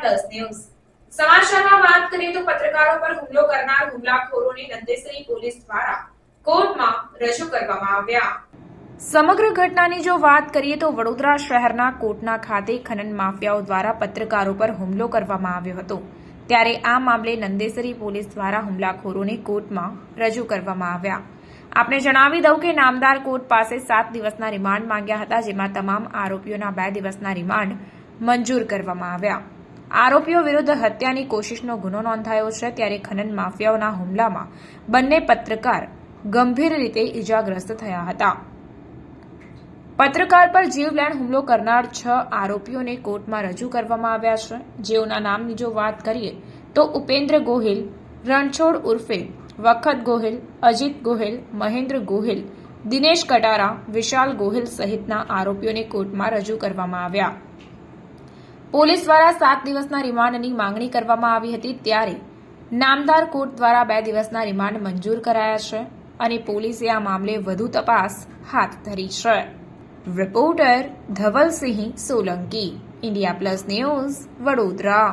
Plus news. સમાચારમાં વાત કરીએ તો પત્રકારો પર હુમલો કરનાર હુમલાખોરોને નંદેસરી પોલીસ દ્વારા કોર્ટમાં રજૂ કરવામાં આવ્યા. સમગ્ર ઘટનાની જો વાત કરીએ તો વડોદરા શહેરના કોટના ખાતે ખનન માફિયાઓ દ્વારા પત્રકારો પર હુમલો કરવામાં આવ્યો હતો. ત્યારે આ મામલે નંદેસરી પોલીસ દ્વારા હુમલાખોરોને કોર્ટમાં રજૂ કરવામાં આવ્યા. આપને જણાવી દઉં કે નામદાર કોર્ટ પાસે સાત દિવસના રિમાન્ડ માંગ્યા હતા, જેમાં તમામ આરોપીઓના બે દિવસના રિમાન્ડ મંજૂર કરવામાં આવ્યા. આરોપીઓ વિરુદ્ધ હત્યાની કોશિશનો ગુનો નોંધાયો છે ત્યારે ખનન માફિયાઓના હુમલામાં બંને પત્રકાર ગંભીર રીતે ઇજાગ્રસ્ત થયા હતા. પત્રકાર પર જીવલેણ હુમલો કરનાર છ આરોપીઓને કોર્ટમાં રજૂ કરવામાં આવ્યા છે. જેઓના નામની જો વાત કરીએ તો ઉપેન્દ્ર ગોહિલ, રણછોડ ઉર્ફે વખત ગોહિલ, અજીત ગોહિલ, મહેન્દ્ર ગોહિલ, દિનેશ કટારા, વિશાલ ગોહિલ સહિતના આરોપીઓને કોર્ટમાં રજૂ કરવામાં આવ્યા. પોલીસ દ્વારા સાત દિવસના રિમાન્ડની માંગણી કરવામાં આવી હતી ત્યારે નામદાર કોર્ટ દ્વારા બે દિવસના રિમાન્ડ મંજૂર કરાયા છે અને પોલીસે આ મામલે વધુ તપાસ હાથ ધરી છે. Reporter Dhavalsinh Solanki, India plus news, Vadodara.